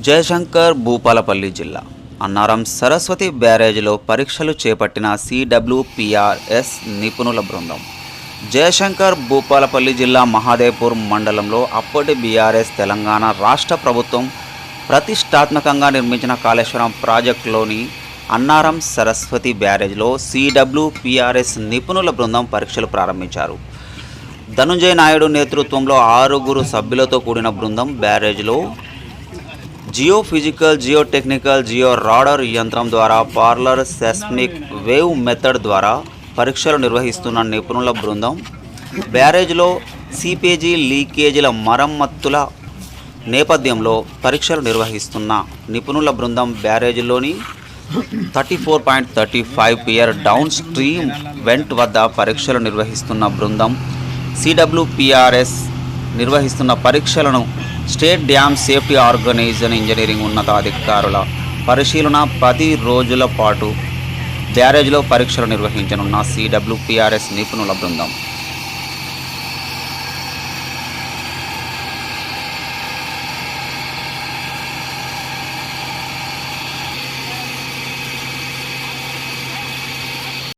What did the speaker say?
జయశంకర్ భూపాలపల్లి జిల్లా. అన్నారం సరస్వతి బ్యారేజ్లో పరీక్షలు చేపట్టిన సిడబ్ల్యూపిఆర్ఎస్ నిపుణుల బృందం. జయశంకర్ భూపాలపల్లి జిల్లా మహాదేవ్పూర్ మండలంలో అప్పటి బీఆర్ఎస్ తెలంగాణ రాష్ట్ర ప్రభుత్వం ప్రతిష్టాత్మకంగా నిర్మించిన కాళేశ్వరం ప్రాజెక్టులోని అన్నారం సరస్వతి బ్యారేజ్లో సిడబ్ల్యూపిఆర్ఎస్ నిపుణుల బృందం పరీక్షలు ప్రారంభించారు. ధనుంజయ నాయుడు నేతృత్వంలో ఆరుగురు సభ్యులతో కూడిన బృందం బ్యారేజ్లో geophysical geotechnical geo radar యంత్రం ద్వారా పార్లర్ సెస్మిక్ వేవ్ మెథడ్ ద్వారా పరీక్షలు నిర్వహిస్తున్న నిపుణుల బృందం బ్యారేజ్లో సిపేజీ లీకేజీల మరమ్మతుల నేపథ్యంలో పరీక్షలు నిర్వహిస్తున్న నిపుణుల బృందం బ్యారేజ్లోని thirty four point thirty five pier downstream vent వద్ద పరీక్షలు నిర్వహిస్తున్న బృందం సిడబ్ల్యూపిఆర్ఎస్ నిర్వహిస్తున్న పరీక్షలను state dam safety organisation engineering ఉన్నతాధికారుల పరిశీలన పది రోజుల పాటు బ్యారేజ్లో పరీక్షలు నిర్వహించనున్న సిడబ్ల్యూపీఆర్ఎస్ నిపుణుల బృందం.